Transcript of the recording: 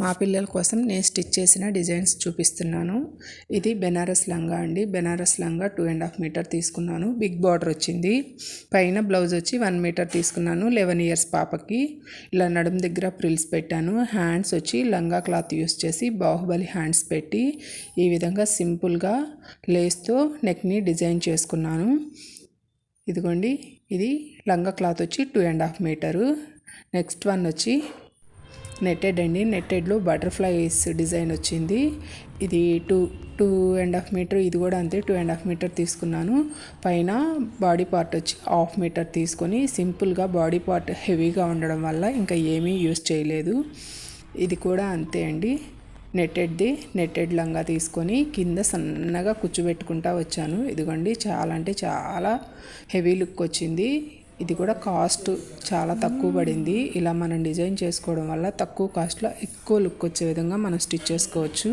మా పిల్లల కోసం నేను స్టిచ్ చేసిన డిజైన్స్ చూపిస్తున్నాను. ఇది బెనారస్ లంగా అండి. బెనారస్ లంగా టూ అండ్ హాఫ్ మీటర్ తీసుకున్నాను. బిగ్ బార్డర్ వచ్చింది. పైన బ్లౌజ్ వచ్చి వన్ మీటర్ తీసుకున్నాను. లెవెన్ ఇయర్స్ పాపకి. ఇలా నడుము దగ్గర ప్రిల్స్ పెట్టాను. హ్యాండ్స్ వచ్చి లంగా క్లాత్ యూస్ చేసి బాహుబలి హ్యాండ్స్ పెట్టి ఈ విధంగా సింపుల్గా లేస్తో నెక్ని డిజైన్ చేసుకున్నాను. ఇదిగోండి. ఇది లంగా క్లాత్ వచ్చి two and half meter next one వచ్చి నెట్టెడ్ అండి. నెట్టెడ్లో బటర్ఫ్లైస్ డిజైన్ వచ్చింది. ఇది two two and half meter ఇది కూడా అంతే టూ అండ్ హాఫ్ మీటర్ తీసుకున్నాను. పైన బాడీ పార్ట్ వచ్చి హాఫ్ మీటర్ తీసుకొని సింపుల్గా బాడీ పార్ట్ హెవీగా ఉండడం వల్ల ఇంకా ఏమీ యూస్ చేయలేదు. ఇది కూడా అంతే అండి. నెట్టెడ్ది నెట్టెడ్ లంగా తీసుకొని కింద సన్నగా కూర్చోబెట్టుకుంటా వచ్చాను. ఇదిగోండి చాలా అంటే చాలా హెవీ లుక్ వచ్చింది. ఇది కూడా కాస్ట్ చాలా తక్కువ పడింది. ఇలా మనం డిజైన్ చేసుకోవడం వల్ల తక్కువ కాస్ట్లో ఎక్కువ లుక్ వచ్చే విధంగా మనం స్టిచ్ చేసుకోవచ్చు.